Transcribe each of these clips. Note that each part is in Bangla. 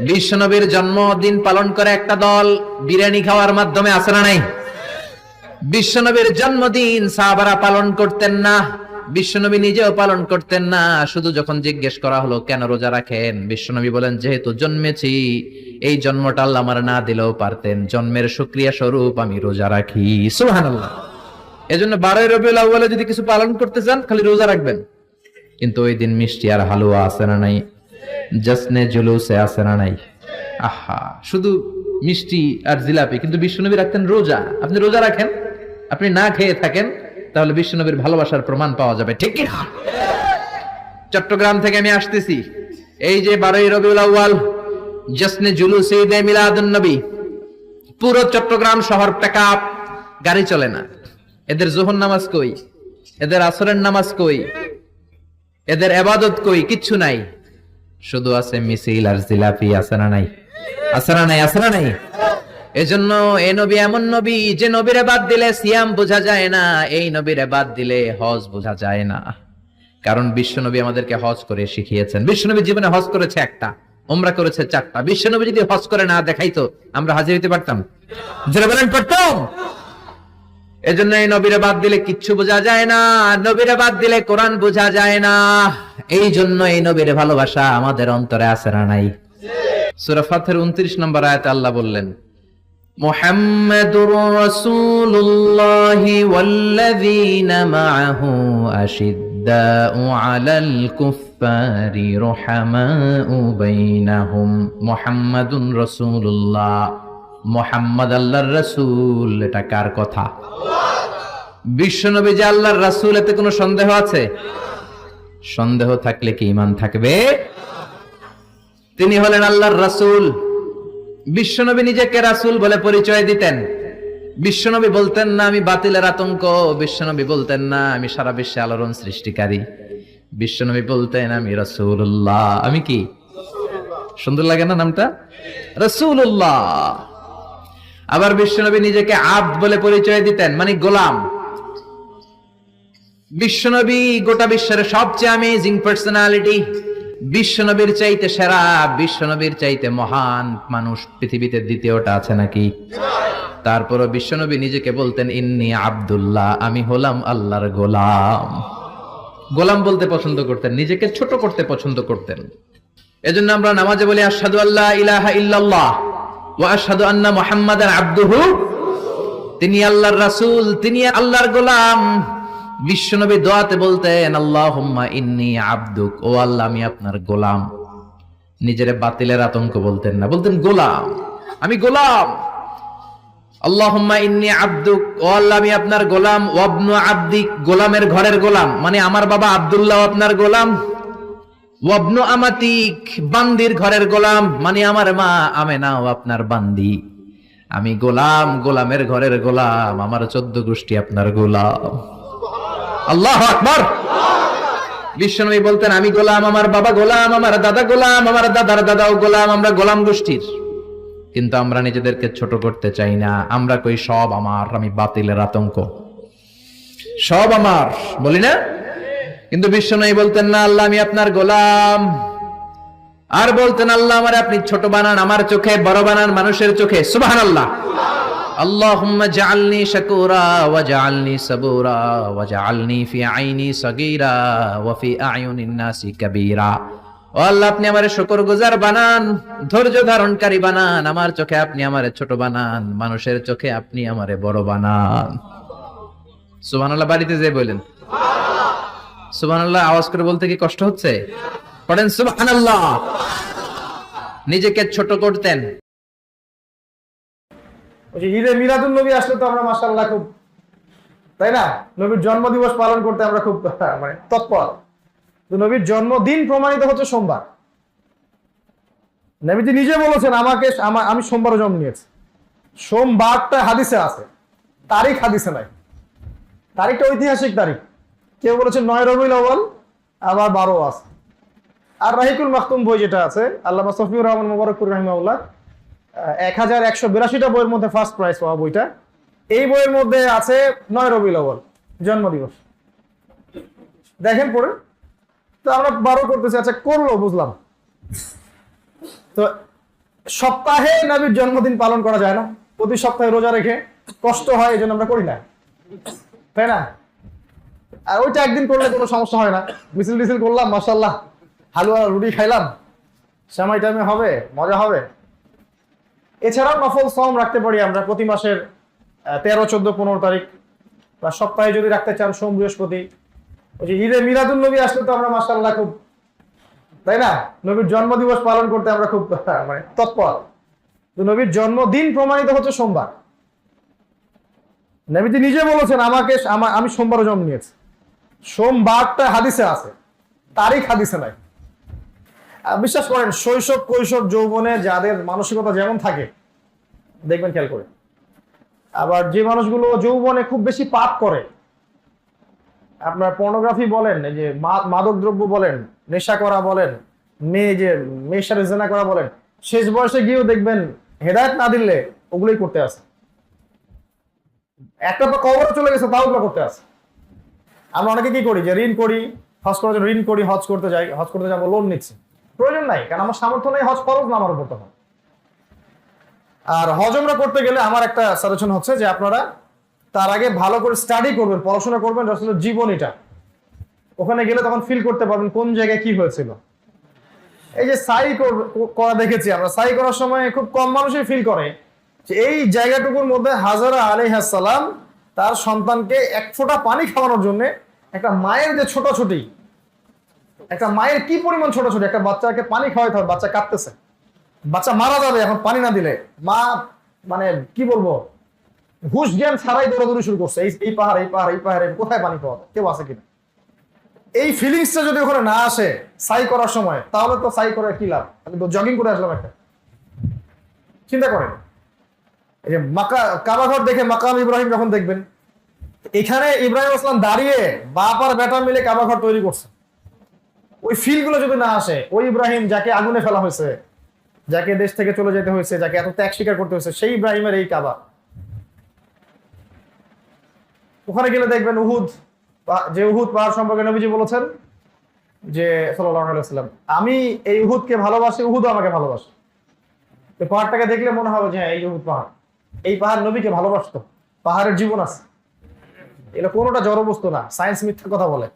বিশ্বনবীর জন্মদিন পালন করে একটা দল বিরিয়ানি খাওয়ার মাধ্যমে আসে না নাই? বিশ্বনবীর জন্মদিন সাহাবারা পালন করতেন না, বিশ্বনবী নিজেও পালন করতেন না। শুধু যখন জিজ্ঞেস করা হলো, কেন রোজা রাখেন? বিশ্বনবী বলেন, যেহেতু জন্মেছি, এই জন্মটা আল্লাহ আমার না দিলেও পারতেন। জন্মের সুক্রিয়া স্বরূপ আমি রোজা রাখি। সুবহানাল্লাহ। এজন্য বারোই রবিউল আউ্বালে যদি কিছু পালন করতে চান, খালি রোজা রাখবেন। কিন্তু ওই দিন মিষ্টি আর হালুয়া আছে না নাই? জসনে জুলুসে আছে নাই? আহা, শুধু মিষ্টি আর জিলাপি, কিন্তু বিশ্বনবী রাখতেন রোজা। আপনি রোজা রাখেন, আপনি না খেয়ে থাকেন, তাহলে বিশ্বনবীর ভালোবাসার প্রমাণ পাওয়া যাবে, ঠিক না? চট্টগ্রাম থেকে আমি আসতেছি। এই যে বারোই রবিউল আউ্বাল জসনে জুলুসে ঈদে মিলাদুন নবী। পুরো চট্টগ্রাম শহর প্যাকআপ গাড়ি চলে না। এদের জোহর নামাজ কই? এদের আসরের নামাজ কই? এদের এবাদত কই? কিচ্ছু নাই। শুধু আছে মিছিল আর জিলাপি, আছে না নাই? আছে না নাই, আছে না নাই? এজন্য এ নবী এমন নবী যে নবীরে বাদ দিলে সিয়াম বোঝা যায় না, এই নবীরে বাদ দিলে হজ বোঝা যায় না। কারণ বিশ্বনবী আমাদেরকে হজ করে শিখিয়েছেন। বিশ্বনবী জীবনে হজ করেছে একটা ওমরা করেছে চারটা। বিশ্বনবী যদি হজ করে না দেখাইতো, আমরা হাজির হইতে পারতাম? যারা বলেন, পারতাম? এজন্য এই নবীরে বাদ দিলে কিচ্ছু বোঝা যায় না নবীরে বাদ দিলে কোরআন বোঝা যায় না। এই জন্য এই নবীর ভালোবাসা আমাদের অন্তরে আছে না নাই। সূরা ফাতের 29 নম্বর আয়াতে আল্লাহ বললেন মুহাম্মাদুর রাসূলুল্লাহ। মোহাম্মদ আল্লাহর রাসূল, এটা কার কথা? বিশ্বনবী যে আল্লাহর রাসূল, এতে কোনো সন্দেহ আছে? সন্দেহ থাকলে কি ইমান থাকবে? তিনি হলেন আল্লাহর রাসূল। বিশ্বনবী নিজেকে রাসূল বলে পরিচয় দিতেন। বিশ্বনবী বলতেন, না, আমি বাতিলের আতঙ্ক। বিশ্বনবী বলতেন, না, আমি সারা বিশ্বে আলোড়ন সৃষ্টিকারী। বিশ্বনবী বলতেন, আমি রাসূলুল্লাহ। আমি কি? সুন্দর লাগে না নামটা? রাসূলুল্লাহ। আবার বিশ্বনবী নিজেকে আব্দ বলে পরিচয় দিতেন মানে গোলাম। বিশ্বনবী গোটা বিশ্বের সবচেয়ে অ্যামেজিং পার্সোনালিটি বিশ্বনবীর চাইতে সেরা, বিশ্বনবীর চাইতে মহান মানুষ পৃথিবীতে দ্বিতীয়টা আছে নাকি? তারপরও বিশ্বনবী নিজেকে বলতেন, ইন্নি আবদুল্লাহ, আমি হলাম আল্লাহর গোলাম। গোলাম বলতে পছন্দ করতেন, নিজেকে ছোট করতে পছন্দ করতেন। এজন্য আমরা নামাজে বলি আসাদু আল্লাহ ইলাহা ইল্লাল্লাহ। ওয়া আশহাদু আন্না মুহাম্মাদান আবদুহু। তিনি আল্লাহর রাসূল, তিনি আল্লাহর গোলাম। বিশ্বনবী দোয়াতে বলতেন, আল্লাহুম্মা ইন্নী আবদুক। ও আল্লাহ, আমি আপনার গোলাম। নিজের বাতিলের আতঙ্ক বলতেন না। বলতেন, গোলাম, আমি গোলাম। আল্লাহুম্মা ইন্নি আব্দুক। ও আল্লাহ, আমি আপনার গোলাম। ওয়াবনু আব্দিক, গোলামের ঘরের গোলাম। মানে আমার বাবা আব্দুল্লাহ আপনার গোলাম। ওয়াবনু আমাতিক, বান্দির ঘরের গোলাম। মানে আমার মা আমেনাও আপনার বান্দি। আমি গোলাম, গোলামের ঘরের গোলাম। আমার চোদ্দ গোষ্ঠী আপনার গোলাম। আল্লাহ আকবার! বিশ্বনবী বলতেন, আমি গোলাম, আমার বাবা গোলাম, আমার দাদা গোলাম, আমার দাদার দাদাও গোলাম, আমরা গোলাম গোষ্ঠীর। কিন্তু আমরা নিজেদেরকে ছোট করতে চাই না। আমরা কই সব আমার, আমি বাতিলের আতঙ্ক। সব আমার, বলি না? কিন্তু বিশ্বনবী বলতেন না আল্লাহ আমি আপনার গোলাম আর বলতেন আল্লাহ আমার আপনি ছোট বানান আমার চোখে বড় বানান মানুষের চোখে সুবাহান আল্লাহ اللهم اجعلني شكورا واجعلني صبورا واجعلني في عيني صغيرا وفي اعين الناس كبيرا ও আল্লাহ আপনি আমারে শুকর গুজার বানান ধৈর্য ধারণকারী বানান আমার চোখে আপনি আমারে ছোট বানান মানুষের চোখে আপনি আমারে বড় বানান সুবহানাল্লাহ বাড়িতে যে বলেন সুবহানাল্লাহ, আওয়াজ করে বলতে কি কষ্ট হচ্ছে? পড়েন সুবহানাল্লাহ। নিজেকে ছোট করতেন। ঈদে মিলাদুল নবী আসলে তো আমরা মাসাল্লাহ খুব, তাই না? নবীর জন্মদিবস পালন করতে আমরা খুব মানে তৎপর। তো নবীর জন্মদিন প্রমাণিত হচ্ছে সোমবার। নবীজি নিজে বলেছেন, আমাকে আমা- আমি সোমবার জন্ম নিয়েছি। সোমবারটা হাদিসে আছে। তারিখ হাদিসে নাই। তারিখটা ঐতিহাসিক তারিখ। কেউ বলেছে নয় রবিউল আউয়াল, আবার বারো আছে। আর রাহিকুল মাহতুম বই যেটা আছে আল্লাহ সফিউর রহমান মুবারকপুর রহিমাউল্লাহ এক হাজার একশো বিরাশিটা বইয়ের মধ্যে ফার্স্ট প্রাইজ পাওয়া বইটা। এই বইয়ের মধ্যে আছে নয় রবিউল আউয়াল, জন্মদিবস। দেখেন পড়ে। তো আমরা বারো করতেছি আচ্ছা করল, বুঝলাম। তো সপ্তাহে নবীর জন্মদিন পালন করা যায় না। প্রতি সপ্তাহে রোজা রেখে কষ্ট হয়, এই জন্য আমরা করি না। তাই না? আর ওইটা একদিন করলে কোনো সমস্যা হয় না। মিছিল টিছিল করলাম মাসাল্লাহ হালুয়া রুটি খাইলাম। সময় টাইমে হবে, মজা হবে। এছাড়াও নফল সম রাখতে পারি আমরা প্রতি মাসের তেরো, চোদ্দ, পনেরো তারিখ। বা সপ্তাহে যদি রাখতে চান সোম, বৃহস্পতি। ওই যে ঈদে মিলাদুল নবী আসলে তো আমরা মাসাল্লাহ খুব, তাই না? নবীর জন্মদিবস পালন করতে আমরা খুব মানে তৎপর। তো নবীর জন্মদিন প্রমাণিত হচ্ছে সোমবার। নবীজি নিজে বলেছেন, আমাকে আমি সোমবারও জন্ম নিয়েছি। সোমবারটা হাদিসে আছে। তারিখ হাদিসে নাই। বিশ্বাস করেন, শৈশব কৈশোর যৌবনে যাদের মানসিকতা যেমন থাকে, দেখবেন খেয়াল করে। আবার যে মানুষগুলো যৌবনে খুব বেশি পাপ করে, আপনার পর্নোগ্রাফি বলেন, এই যে মাদক দ্রব্য বলেন, নেশা করা বলেন, মেয়ে যে, মেয়ের সাথে জেনা করা বলেন, শেষ বয়সে গিয়েও দেখবেন, হেদায়ত না দিলে ওগুলোই করতে আসে। একটা কবর চলে গেছে, তাও ওগুলো করতে আসে। আমরা অনেকে কি করি? যে ঋণ করি হজ করার জন্য ঋণ করি, হজ করতে যাই, হজ করতে যাব লোন নিচ্ছি। প্রয়োজন নাই, কারণ আমার সামর্থ্য নেই, হজ খরচ না আমার উপর তখন। আর হজ আমরা করতে গেলে আমার একটা সাজেশন হচ্ছে যে আপনারা তার আগে ভালো করে স্টাডি করবেন, পড়াশোনা করবেন আসলে জীবনীটা। ওখানে গেলে তখন ফিল করতে পারবেন কোন জায়গায় কি হয়েছিল। এই যে সাই কর- করা দেখেছি আমরা সাই করার সময় খুব কম মানুষই ফিল করে যে এই জায়গাটুকুর মধ্যে হাজারা আলাইহাসালাম তার সন্তানকে এক ফোঁটা পানি খাওয়ানোর জন্য একটা মায়ের যে ছোটাছুটি, একটা মায়ের কি পরিমাণ ছোটাছুটি? একটা বাচ্চাকে পানি খাওয়াইতে হবে, বাচ্চা কাঁদতেছে। বাচ্চা মারা যাবে, এখন পানি না দিলে। মা মানে কি বলব? ঘুষ জ্ঞান ছাড়াই দৌড়াদৌড়ি শুরু করছে। এই পাহাড় এই পাহাড়, এই পাহাড়ে কোথায় পানি যায়? কেউ আছে কিনা? এই ফিলিংসটা যদি ওখানে না আসে সাই করার সময়, তাহলে তো সাই করে কি লাভ? আমি তো জগিং করে আসলাম একটা। চিন্তা করেন। এই যে মাকা কাবাঘর দেখে মাকাম ইব্রাহিম যখন দেখবেন এখানে ইব্রাহিম আসলাম দাঁড়িয়ে বাপ আর বেটা মিলে কাবাঘর তৈরি করছে। ওই ফিলগুলো যদি না আসে, ওই ইব্রাহিম যাকে আগুনে ফেলা হয়েছে, যাকে দেশ থেকে চলে যেতে হয়েছে, যাকে এত ত্যাগ স্বীকার করতে হয়েছে, সেই ইব্রাহিমের এই কাবা। ওখানে গেলে দেখবেন উহুদ যে উহুদ পাহাড় সম্পর্কে নবীজি বলেছেন, যে সাল্লাম আমি এই উহুদকে ভালোবাসি, উহুদও আমাকে ভালোবাসে। পাহাড়টাকে দেখলে মনে হবে যে হ্যাঁ এই উহুদ পাহাড়। এই পাহাড় নবীকে ভালোবাসতো, পাহাড়ের জীবন আছে। এটা কোনোটা জড়বস্তু না সায়েন্স মিথ্যা কথা বলে।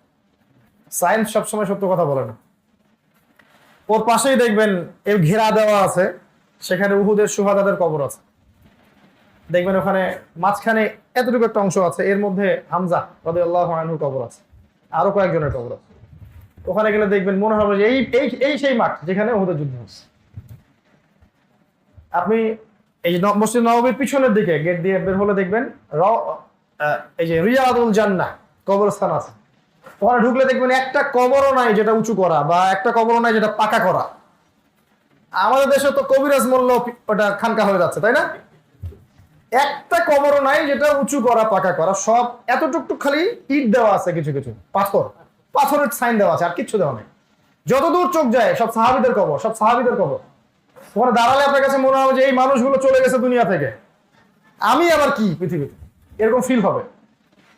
সায়েন্স সবসময় সত্য কথা বলে না। ওর পাশেই দেখবেন এর ঘেরা দেওয়া আছে, সেখানে উহুদের সুহাদাদের কবর আছে। দেখবেন ওখানে মাঝখানে এতটুকু একটা অংশ আছে, এর মধ্যে হামজা রদি আল্লাহ আনহুর কবর আছে, আরও কয়েকজনের কবর আছে। ওখানে গেলে দেখবেন মনে হবে যে এই এই সেই মাঠ যেখানে ওহুদের যুদ্ধ হচ্ছে। আপনি এই মসজিদ নববীর পিছনের দিকে গেট দিয়ে বের হলে দেখবেন এই যে রিয়াদুল জান্নাহ, কবরস্থান আছে। ওখানে ঢুকলে দেখবেন একটা কবরও নাই যেটা উঁচু করা বা একটা কবরও নাই যেটা পাকা করা। আমাদের দেশে তো কবিরাজ মূল্য ওটা খানকা হয়ে যাচ্ছে, তাই না? একটা কবরও নাই যেটা উঁচু করা, পাকা করা, সব এতটুকটুক খালি ইট দেওয়া আছে কিছু কিছু, পাথর। পাথরের সাইন দেওয়া আছে, আর কিচ্ছু দেওয়া নেই। যতদূর চোখ যায়, সব সাহাবিদের কবর, সব সাহাবিদের কবর। ওখানে দাঁড়ালে আপনার কাছে মনে হবে যে এই মানুষগুলো চলে গেছে দুনিয়া থেকে। আমি আবার কি পৃথিবীতে? এরকম ফিল হবে।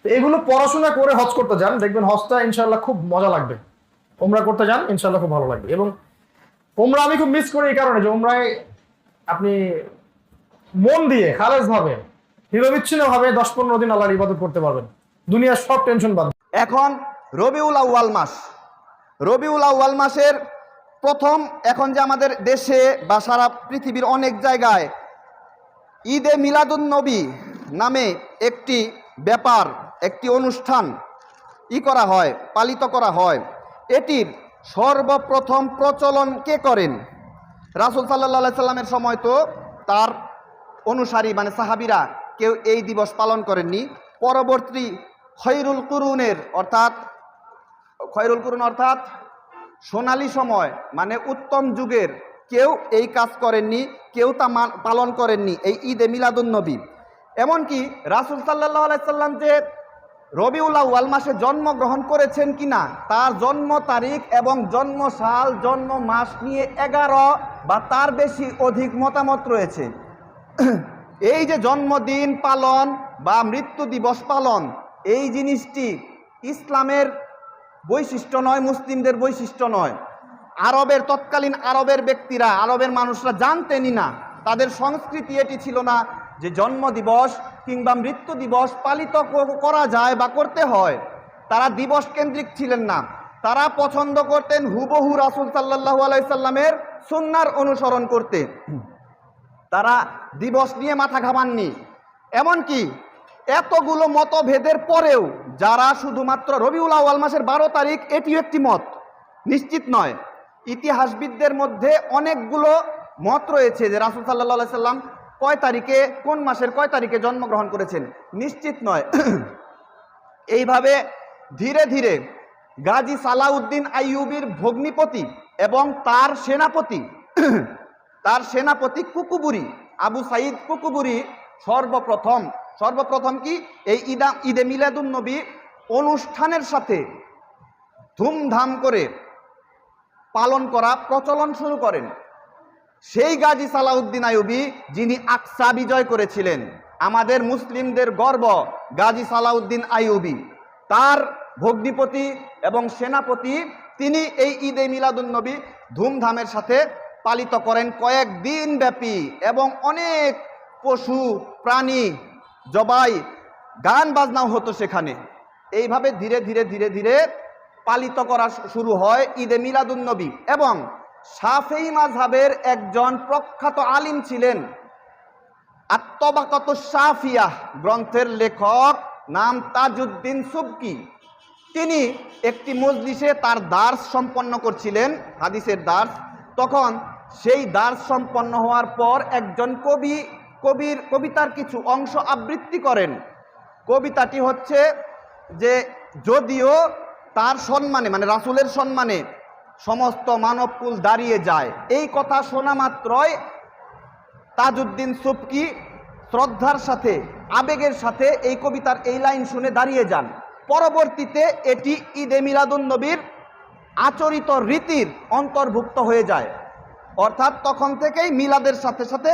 তো এগুলো পড়াশোনা করে হজ করতে যান, দেখবেন হজটা ইনশাল্লাহ খুব মজা লাগবে। ওমরা করতে যান ইনশাল্লাহ খুব ভালো লাগবে। এবং ওমরা আমি খুব মিস করি এই কারণে যে ওমরায় আপনি মন দিয়ে খালেজ ভাবে দশ পনেরো দিন আল্লাহর ইবাদত করতে পারবেন। দুনিয়ার সব টেনশন বাদ। এখন রবিউল আউয়াল মাস। রবিউল আউয়াল মাসের প্রথম এখন যে আমাদের দেশে বা সারা পৃথিবীর অনেক জায়গায় ঈদে মিলাদুন নবী নামে একটি ব্যাপার, একটি অনুষ্ঠান ই করা হয়, পালিত করা হয়। এটির সর্বপ্রথম প্রচলন কে করেন? রাসুল সাল্লাহ সাল্লামের সময় তো তার অনুসারী মানে সাহাবিরা কেউ এই দিবস পালন করেননি। পরবর্তী খৈরুল কুরুনের, অর্থাৎ খৈরুল কুরুন অর্থাৎ সোনালি সময় মানে উত্তম যুগের, কেউ এই কাজ করেননি, কেউ তা পালন করেননি। এই ঈদে মিলাদুন নবী। এমনকি রাসুল সাল্লাহ আলাইসাল্লাম যে রবিউল আউয়াল মাসে জন্মগ্রহণ করেছেন কিনা, তার জন্ম তারিখ এবং জন্ম সাল, জন্ম মাস নিয়ে এগারো বা তার বেশি অধিক মতামত রয়েছে। এই যে জন্মদিন পালন বা মৃত্যু দিবস পালন, এই জিনিসটি ইসলামের বৈশিষ্ট্য নয়, মুসলিমদের বৈশিষ্ট্য নয়। আরবের, তৎকালীন আরবের ব্যক্তিরা, আরবের মানুষরা জানতেনই না, তাদের সংস্কৃতি এটি ছিল না যে জন্ম দিবস কিংবা মৃত্যু দিবস পালিত করা যায় বা করতে হয়, তারা দিবস কেন্দ্রিক ছিলেন না। তারা পছন্দ করতেন হুবহু রাসুল সাল্লাহ আলাইসাল্লামের সুন্নার অনুসরণ করতে। তারা দিবস নিয়ে মাথা ঘামাননি। এমনকি এতগুলো মতভেদের পরেও যারা শুধুমাত্র রবিউল আউয়াল মাসের বারো তারিখ, এটিও একটি মত। নিশ্চিত নয়, ইতিহাসবিদদের মধ্যে অনেকগুলো মত রয়েছে যে রাসুল সাল্লাহ সাল্লাম কয় তারিখে, কোন মাসের কয় তারিখে জন্মগ্রহণ করেছেন? নিশ্চিত নয়। এইভাবে ধীরে ধীরে গাজী সালাউদ্দিন আইয়ুবির ভগ্নিপতি এবং তার সেনাপতি তার সেনাপতি কুকুবুরি, আবু সাইদ কুকুবুরি সর্বপ্রথম সর্বপ্রথম কি? এই ঈদা, ঈদে মিলাদুন নবী অনুষ্ঠানের সাথে ধুমধাম করে পালন করা, প্রচলন শুরু করেন। সেই গাজী সালাউদ্দিন আইয়ুবি যিনি আকসা বিজয় করেছিলেন। আমাদের মুসলিমদের গর্ব গাজী সালাউদ্দিন আইয়ুবি। তার ভগ্নিপতি এবং সেনাপতি তিনি এই ঈদে মিলাদুন্নবী ধুমধামের সাথে পালিত করেন কয়েক দিন ব্যাপী এবং অনেক পশু, প্রাণী, জবাই, গান বাজনাও হতো সেখানে। এইভাবে ধীরে ধীরে ধীরে ধীরে পালিত করা শুরু হয় ঈদে মিলাদুন্নবী এবং শাফেই মাঝহাবের একজন প্রখ্যাত আলিম ছিলেন আত্মবাকত শাফিয়া গ্রন্থের লেখক, নাম তাজউদ্দিন সুবকি। তিনি একটি মজলিসে তার দার্স সম্পন্ন করছিলেন, হাদিসের দার্স। তখন সেই দার্স সম্পন্ন হওয়ার পর একজন কবি, কবির, কবিতার কিছু অংশ আবৃত্তি করেন। কবিতাটি হচ্ছে যে, যদিও তার সম্মানে মানে রাসূলের সম্মানে সমস্ত মানবকুল দাঁড়িয়ে যায়। এই কথা শোনা মাত্রই তাজউদ্দিন সুবকি শ্রদ্ধার সাথে, আবেগের সাথে এই কবিতার এই লাইন শুনে দাঁড়িয়ে যান। পরবর্তীতে এটি ঈদে মিলাদুন নবীর আচরিত রীতির অন্তর্ভুক্ত হয়ে যায়। অর্থাৎ তখন থেকেই মিলাদের সাথে সাথে